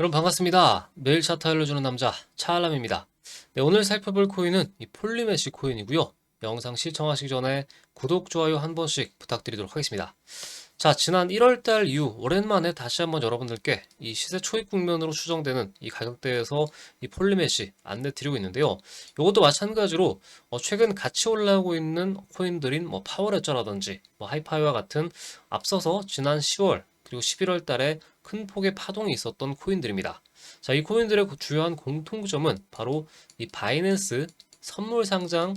여러분 반갑습니다. 매일 차트 알려주는 남자 차알람입니다. 네, 오늘 살펴볼 코인은 이 폴리메시 코인이고요. 영상 시청하시기 전에 구독, 좋아요 한 번씩 부탁드리도록 하겠습니다. 자, 지난 1월달 이후 오랜만에 다시 한번 여러분들께 이 시세 초입 국면으로 추정되는 이 가격대에서 이 폴리메시 안내 드리고 있는데요. 이것도 마찬가지로 어, 최근 같이 올라오고 있는 코인들인 뭐 파워레저라든지 뭐 하이파이와 같은 앞서서 지난 10월 그리고 11월 달에 큰 폭의 파동이 있었던 코인들입니다. 자, 이 코인들의 주요한 공통점은 바로 이 바이낸스 선물 상장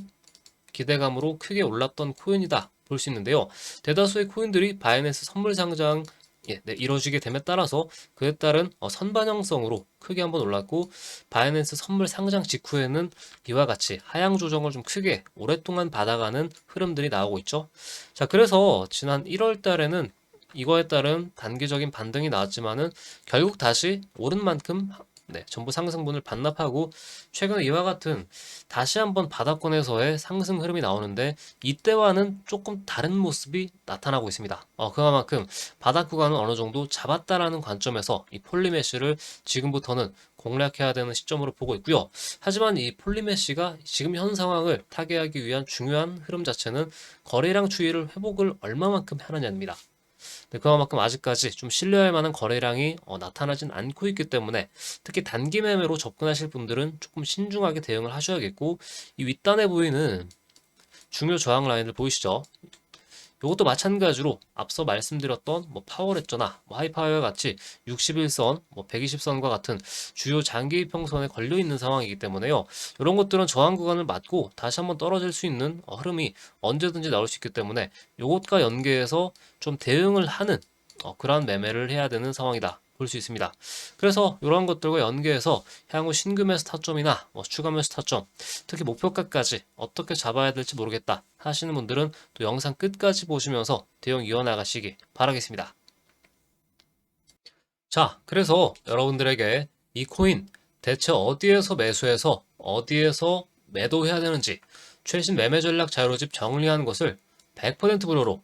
기대감으로 크게 올랐던 코인이다 볼 수 있는데요. 대다수의 코인들이 바이낸스 선물 상장 예, 네, 이루어지게 됨에 따라서 그에 따른 어, 선반영성으로 크게 한번 올랐고 바이낸스 선물 상장 직후에는 이와 같이 하향 조정을 좀 크게 오랫동안 받아가는 흐름들이 나오고 있죠. 자, 그래서 지난 1월 달에는 이거에 따른 단기적인 반등이 나왔지만은 결국 다시 오른 만큼 네, 전부 상승분을 반납하고 최근 이와 같은 다시 한번 바닥권에서의 상승 흐름이 나오는데 이때와는 조금 다른 모습이 나타나고 있습니다. 어, 그만큼 바닥 구간은 어느 정도 잡았다라는 관점에서 이 폴리메시를 지금부터는 공략해야 되는 시점으로 보고 있고요. 하지만 이 폴리메시가 지금 현 상황을 타개하기 위한 중요한 흐름 자체는 거래량 추이를 회복을 얼마만큼 하느냐입니다. 네, 그만큼 아직까지 좀 신뢰할 만한 거래량이 어, 나타나진 않고 있기 때문에 특히 단기 매매로 접근하실 분들은 조금 신중하게 대응을 하셔야겠고 이 윗단에 보이는 중요 저항 라인을 보이시죠? 이것도 마찬가지로 앞서 말씀드렸던 뭐 파워레저나 뭐 하이파이와 같이 61선, 뭐 120선과 같은 주요 장기 이평선에 걸려 있는 상황이기 때문에요. 이런 것들은 저항 구간을 맞고 다시 한번 떨어질 수 있는 어, 흐름이 언제든지 나올 수 있기 때문에 이것과 연계해서 좀 대응을 하는 어, 그러한 매매를 해야 되는 상황이다. 볼 수 있습니다. 그래서 이러한 것들과 연계해서 향후 신규 매수 타점이나 뭐 추가 매수 타점, 특히 목표가까지 어떻게 잡아야 될지 모르겠다 하시는 분들은 또 영상 끝까지 보시면서 대응 이어나가시기 바라겠습니다. 자, 그래서 여러분들에게 이 코인 대체 어디에서 매수해서 어디에서 매도해야 되는지 최신 매매 전략 자료집 정리한 것을 100% 무료로